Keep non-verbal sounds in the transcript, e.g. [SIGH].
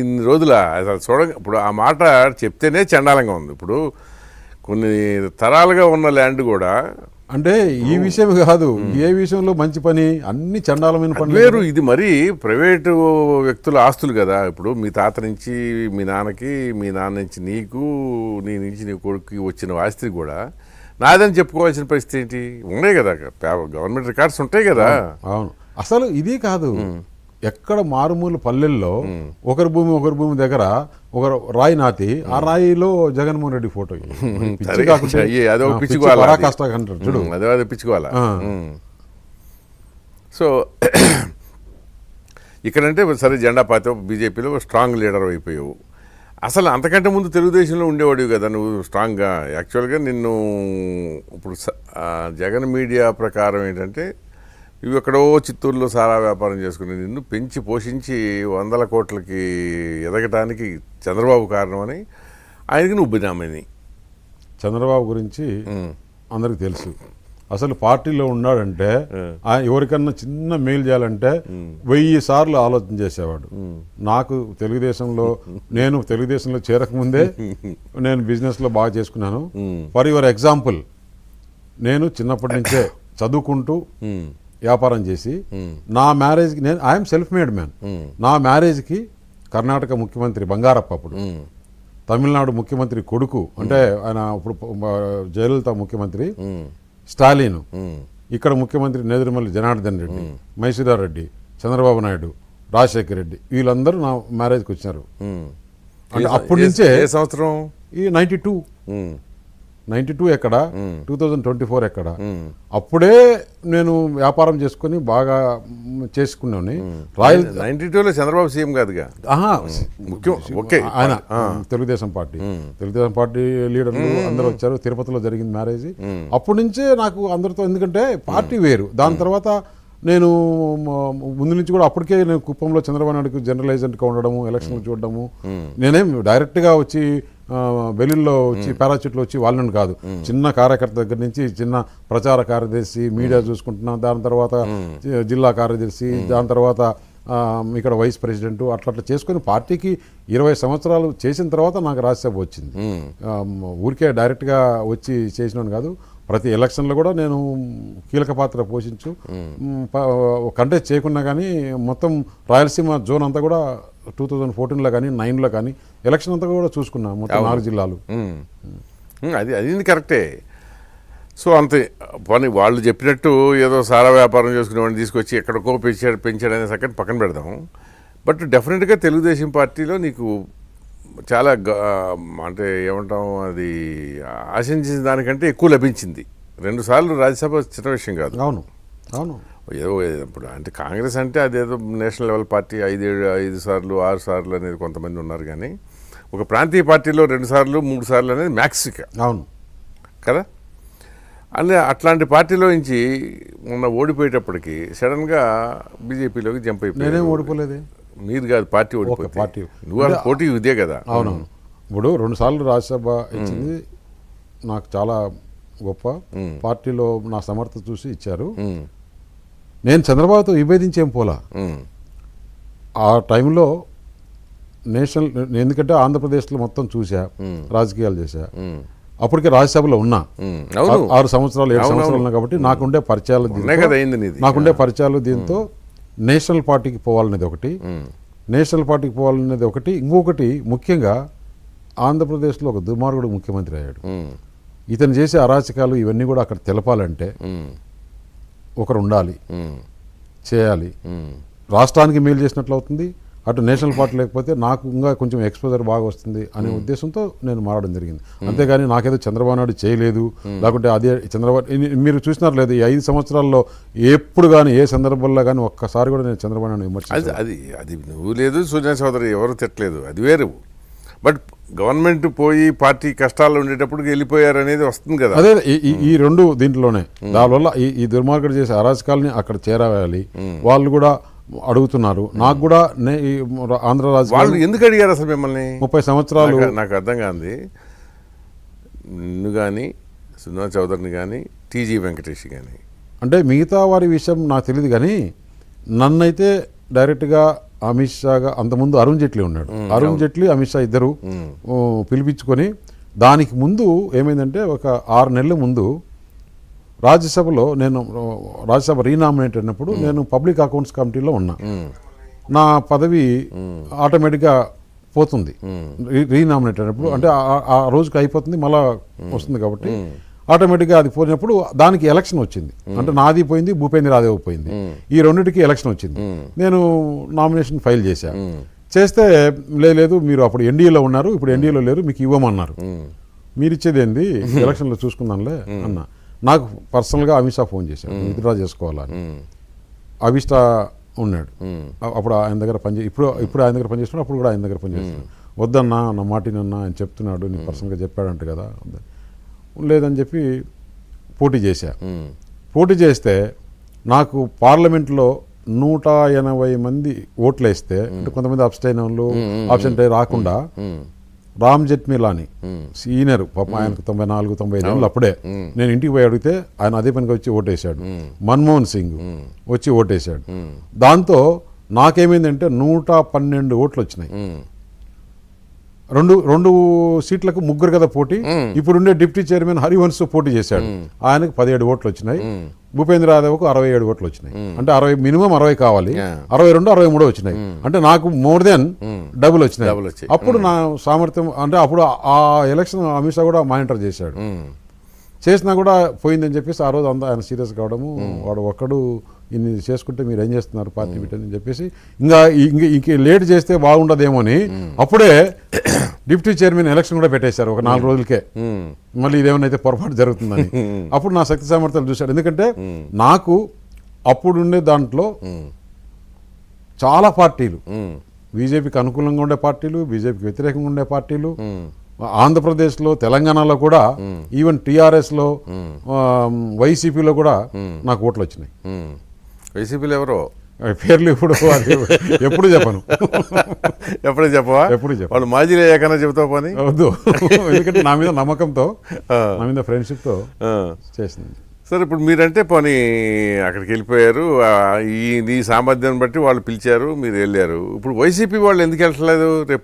ఇన్ని రోజుల అసలు చూడ ఇప్పుడు ఆ మాట చెప్తేనే చండాలంగా ఉంది. ఇప్పుడు కొన్ని తరాలుగా ఉన్న ల్యాండ్ కూడా అంటే ఈ విషయం కాదు ఏ విషయంలో మంచి పని అన్ని చండాలమైన పనులు. వేరు ఇది మరి ప్రైవేటు వ్యక్తుల ఆస్తులు కదా. ఇప్పుడు మీ తాత నుంచి మీ నాన్నకి మీ నాన్న నుంచి నీకు నీ నుంచి నీ కొడుకుకి వచ్చిన ఆస్తి కూడా నాదని చెప్పుకోవాల్సిన పరిస్థితి ఏంటి? ఉన్నాయి కదా గవర్నమెంట్ రికార్డ్స్ ఉంటాయి కదా. అవును అసలు ఇది కాదు. ఎక్కడ మారుమూల పల్లెల్లో ఒకరి భూమి ఒకరి భూమి దగ్గర ఒక రాయి నాతి ఆ రాయిలో జగన్మోహన్ రెడ్డి ఫోటో అంటారు చూడు. అదే పిచ్చుకోవాలా. సో [CLEARS THROAT] ఇక్కడంటే సరే జెండా పాత బీజేపీలో స్ట్రాంగ్ లీడర్ అయిపోయావు. అసలు అంతకంటే ముందు తెలుగుదేశంలో ఉండేవాడివి కదా నువ్వు స్ట్రాంగ్గా. యాక్చువల్గా నిన్ను ఇప్పుడు జగన్ మీడియా ప్రకారం ఏంటంటే ఇవి ఎక్కడో చిత్తూరులో సారా వ్యాపారం చేసుకుని నిన్ను పెంచి పోషించి వందల కోట్లకి ఎదగటానికి చంద్రబాబు కారణమని ఆయనకి నువ్వు బినామని. చంద్రబాబు గురించి అందరికి తెలుసు. అసలు పార్టీలో ఉన్నాడంటే ఆ ఎవరికన్నా చిన్న మెయిల్ చేయాలంటే వెయ్యి సార్లు ఆలోచన చేసేవాడు. నాకు తెలుగుదేశంలో నేను తెలుగుదేశంలో చేరకముందే [LAUGHS] నేను బిజినెస్లో బాగా చేసుకున్నాను. ఫర్ యువర్ ఎగ్జాంపుల్ నేను చిన్నప్పటి నుంచే చదువుకుంటూ వ్యాపారం చేసి నా మ్యారేజ్కి నేను ఐఎమ్ సెల్ఫ్ మేడ్ మ్యాన్ నా మ్యారేజ్కి కర్ణాటక ముఖ్యమంత్రి బంగారప్ప అప్పుడు తమిళనాడు ముఖ్యమంత్రి కొడుకు అంటే ఆయన ఇప్పుడు జయలలిత ముఖ్యమంత్రి స్టాలిన్ ఇక్కడ ముఖ్యమంత్రి నేదురుమల్లి జనార్దన్ రెడ్డి మైసూరా రెడ్డి చంద్రబాబు నాయుడు రాజశేఖర్ రెడ్డి వీళ్ళందరూ నా మ్యారేజ్కి వచ్చారు అంటే అప్పటి నుంచే ఏ సంవత్సరం? ఈ నైన్టీ టూ. నైన్టీ టూ ఎక్కడ? టూ థౌజండ్ ట్వంటీ ఫోర్ ఎక్కడ? అప్పుడే నేను వ్యాపారం చేసుకుని బాగా చేసుకున్నాను. రాయల్ నైన్టీ టూలో చంద్రబాబు సీఎం కాదుగా. ముఖ్యం ఓకే. ఆయన తెలుగుదేశం పార్టీ. తెలుగుదేశం పార్టీ లీడర్లు అందరూ వచ్చారు. తిరుపతిలో జరిగింది మ్యారేజ్. అప్పటి నుంచే నాకు అందరితో ఎందుకంటే పార్టీ వేరు. దాని తర్వాత నేను ముందు నుంచి కూడా అప్పటికే నేను కుప్పంలో చంద్రబాబు నాయుడుకు జనరల్ ఏజెంట్గా ఉండడము ఎలక్షన్లు చూడడము. నేనేం డైరెక్ట్గా వచ్చి బెలూన్లో వచ్చి పారాచూట్లో వచ్చి వాళ్ళని కాదు. చిన్న కార్యకర్త దగ్గర నుంచి చిన్న ప్రచార కార్యదర్శి మీడియా చూసుకుంటున్నాం. దాని తర్వాత జిల్లా కార్యదర్శి దాని తర్వాత ఇక్కడ వైస్ ప్రెసిడెంట్ అట్లా అట్లా చేసుకొని పార్టీకి ఇరవై సంవత్సరాలు చేసిన తర్వాత నాకు రాజ్యసభ వచ్చింది. ఊరికే డైరెక్ట్గా వచ్చి చేసినాను కాదు. ప్రతి ఎలక్షన్లో కూడా నేను కీలక పాత్ర పోషించు కంటెస్ట్ చేయకున్నా కానీ మొత్తం రాయలసీమ జోన్ అంతా కూడా టూ థౌజండ్ ఫోర్టీన్లో కానీ నైన్లో కానీ ఎలక్షన్ అంతా కూడా చూసుకున్నా మొత్తం నాలుగు జిల్లాలు. అది అది కరెక్టే? సో అంతే. పని వాళ్ళు చెప్పినట్టు ఏదో సారా వ్యాపారం చేసుకునేవాడిని తీసుకొచ్చి ఎక్కడికో పెంచాడు పెంచాడు అనే సంగతి పక్కన పెడదాం. బట్ డెఫినెట్గా తెలుగుదేశం పార్టీలో నీకు చాలా అంటే ఏమంటాం అది ఆశించిన దానికంటే ఎక్కువ లభించింది. రెండు సార్లు రాజ్యసభ చిన్న విషయం కాదు. అవును. అవును. ఏదో ఇప్పుడు అంటే కాంగ్రెస్ అంటే అదేదో నేషనల్ లెవెల్ పార్టీ ఐదేడు ఐదు సార్లు ఆరు సార్లు అనేది కొంతమంది ఉన్నారు కానీ ఒక ప్రాంతీయ పార్టీలో రెండు సార్లు మూడు సార్లు అనేది మ్యాక్సిక. అవును. కదా? అంటే అట్లాంటి పార్టీలో నుంచి మొన్న ఓడిపోయేటప్పటికి సడన్గా బీజేపీలోకి జంప్ నేనేం అయిపోయారు ఓడిపోలేదే? మీరు కాదు పార్టీ ఓడిపోతే. పార్టీ. నువ్వు పోటీ ఇదే కదా. అవునవును. ఇప్పుడు రెండు సార్లు రాజ్యసభ ఇచ్చింది నాకు చాలా గొప్ప పార్టీలో నా సమర్థత చూసి ఇచ్చారు. నేను చంద్రబాబుతో విభేదించేం పోలా? ఆ టైంలో నేషనల్ ఎందుకంటే ఆంధ్రప్రదేశ్లో మొత్తం చూసా రాజకీయాలు చేశా. అప్పటికే రాజ్యసభలో ఉన్నా. ఆరు సంవత్సరాలు ఏడు సంవత్సరాలు ఉన్నా కాబట్టి నాకుండే పరిచయాలు నాకుండే పరిచయాలు దీంతో నేషనల్ పార్టీకి పోవాలనేది ఒకటి. నేషనల్ పార్టీకి పోవాలనేది ఒకటి. ఇంకొకటి ముఖ్యంగా ఆంధ్రప్రదేశ్లో ఒక దుర్మార్గుడు ముఖ్యమంత్రి అయ్యాడు. ఇతను చేసే అరాచకాలు ఇవన్నీ కూడా అక్కడ తెలపాలంటే ఒకరు ఉండాలి చేయాలి. రాష్ట్రానికి మేలు చేసినట్లు అవుతుంది అటు నేషనల్ పార్టీ లేకపోతే నాకు ఇంకా కొంచెం ఎక్స్పోజర్ బాగా వస్తుంది అనే ఉద్దేశంతో నేను మారడం జరిగింది. అంతేగాని నాకేదో చంద్రబాబు నాయుడు చేయలేదు లేకుంటే అదే చంద్రబాబు మీరు చూసినారు లేదు ఈ ఐదు సంవత్సరాల్లో ఎప్పుడు కానీ ఏ సందర్భంలో కానీ ఒక్కసారి కూడా నేను చంద్రబాబు నాయుడు అది అది నువ్వు లేదు సూర్య సోదరి ఎవరు తిట్టలేదు అది వేరు. బట్ గవర్నమెంట్ పోయి పార్టీ కష్టాల్లో ఉండేటప్పుడు వెళ్ళిపోయారు అనేది వస్తుంది కదా. అదే ఈ- రెండు దీంట్లోనే. దానివల్ల ఈ ఈ దుర్మార్గుడు చేసే అరాచకాలని అక్కడ చేరవేయాలి. వాళ్ళు కూడా అడుగుతున్నారు. నాకు కూడా నే- ఈ ఆంధ్ర వాళ్ళు రాజకీయాలు ఎందుకు అడిగారు అసలు మిమ్మల్ని? ముప్పై సంవత్సరాలు. నాకు- అర్థం కాంది. నిన్ను కానీ సునా చౌదరిని కానీ టీజీ వెంకటేష్ కానీ అంటే మిగతా వారి విషయం నాకు తెలియదు కానీ నన్నైతే డైరెక్ట్గా అమిత్ షాగా అంతకుముందు అరుణ్ జైట్లీ ఉన్నాడు. అరుణ్ జైట్లీ అమిత్ షా ఇద్దరు పిలిపించుకొని దానికి ముందు ఏమైందంటే ఒక ఆరు నెలల ముందు రాజ్యసభలో నేను రాజ్యసభ రీనామినేట్ అయినప్పుడు నేను పబ్లిక్ అకౌంట్స్ కమిటీలో ఉన్నా. నా పదవి ఆటోమేటిక్గా పోతుంది. రీనామినేట్ అయినప్పుడు అంటే ఆ రోజుకి అయిపోతుంది మళ్ళా వస్తుంది కాబట్టి. ఆటోమేటిక్గా అది పోయినప్పుడు దానికి ఎలక్షన్ వచ్చింది. అంటే నాది పోయింది భూపేంద్ర యాదవ్ పోయింది. ఈ రెండింటికి ఎలక్షన్ వచ్చింది. నేను నామినేషన్ ఫైల్ చేశా. చేస్తే "లే- లేదు మీరు అప్పుడు ఎన్డీఏలో ఉన్నారు ఇప్పుడు ఎన్డీఏలో లేరు మీకు ఇవ్వమన్నారు. మీరు ఇచ్చేది ఏంది ఎలక్షన్లో చూసుకుందాంలే అన్న. నాకు పర్సనల్గా అమిత్ షా ఫోన్ చేశాడు విత్డ్రా చేసుకోవాలని అవిష్ట ఉన్నాడు. అ- అప్పుడు ఆయన దగ్గర పనిచే ఇప్పుడు ఇప్పుడు ఆయన దగ్గర పనిచేస్తున్నాడు అప్పుడు కూడా ఆయన దగ్గర పనిచేస్తున్నాడు వద్దన్నా నా మాటినన్నా ఆయన చెప్తున్నాడు నీ పర్సనల్గా చెప్పాడంట కదా. లేదని చెప్పి పోటీ చేశా. పోటీ చేస్తే నాకు పార్లమెంట్లో నూట ఎనభై మంది ఓట్లు వేస్తే అంటే కొంతమంది అబ్స్టైన్ వాళ్ళు ఆప్షన్ రాకుండా రామ్ జెట్మిలాని సీనియర్ పాపం ఆయనకు తొంభై నాలుగు తొంభై ఐదు ఏళ్ళు అప్పుడే నేను ఇంటికి పోయి అడిగితే ఆయన అదే పనిగా వచ్చి ఓటేశాడు. మన్మోహన్ సింగ్ వచ్చి ఓటేశాడు. దాంతో నాకేమైందంటే నూట పన్నెండు ఓట్లు వచ్చినాయి. రెండు రెండు సీట్లకు ముగ్గురు కదా పోటీ. ఇప్పుడుండే డిప్యూటీ చైర్మన్ హరివంశ్ పోటీ చేశాడు. ఆయనకు పదిహేడు ఓట్లు వచ్చినాయి. భూపేంద్ర యాదవ్కు అరవై ఏడు ఓట్లు వచ్చినాయి. అంటే అరవై మినిమం అరవై కావాలి. అరవై రెండు అరవై మూడు వచ్చినాయి. అంటే నాకు మోర్ దెన్ డబుల్ వచ్చినాయి. అప్పుడు నా సామర్థ్యం అంటే అప్పుడు ఆ ఎలక్షన్ అమిత్ షా కూడా మానిటర్ చేశాడు. చేసినా కూడా పోయిందని చెప్పేసి ఆ రోజు అంతా ఆయన సీరియస్ కావడము. వాడు ఒక్కడు ఇన్ని చేసుకుంటే మీరు ఏం చేస్తున్నారు? పార్టీ పెట్టని చెప్పేసి ఇంకా ఇంక ఇంక లేట్ చేస్తే బాగుండదేమో అని అప్పుడే డిప్యూటీ చైర్మన్ ఎలక్షన్ కూడా పెట్టేశారు ఒక నాలుగు రోజులకే. మళ్ళీ ఇదేమైనా అయితే పొరపాటు జరుగుతుందని. అప్పుడు నా శక్తి సామర్థ్యాలు చూశాడు ఎందుకంటే నాకు అప్పుడుండే దాంట్లో చాలా పార్టీలు. బీజేపీకి అనుకూలంగా ఉండే పార్టీలు బీజేపీకి వ్యతిరేకంగా ఉండే పార్టీలు ఆంధ్రప్రదేశ్లో తెలంగాణలో కూడా ఈవెన్ టీఆర్ఎస్లో వైసీపీలో కూడా నాకు ఓట్లు వచ్చినాయి. వైసీపీలో ఎవరో? పేర్లు ఇప్పుడు ఎప్పుడు చెప్పను. ఎప్పుడే చెప్పవా? ఎప్పుడు చెప్పను. వాళ్ళు మాజీలు అయ్యాకన్నా చెబుతావు పని? వద్దు. ఎందుకంటే నా మీద నమ్మకంతో. నా మీద ఫ్రెండ్షిప్తో. చేసింది. సరే ఇప్పుడు మీరంటే పోనీ అక్కడికి వెళ్ళిపోయారు. ఈ నీ సామర్థ్యాన్ని బట్టి వాళ్ళు పిలిచారు మీరు వెళ్ళారు. ఇప్పుడు వైసీపీ వాళ్ళు ఎందుకు వెళ్ళట్లేదు? రేపు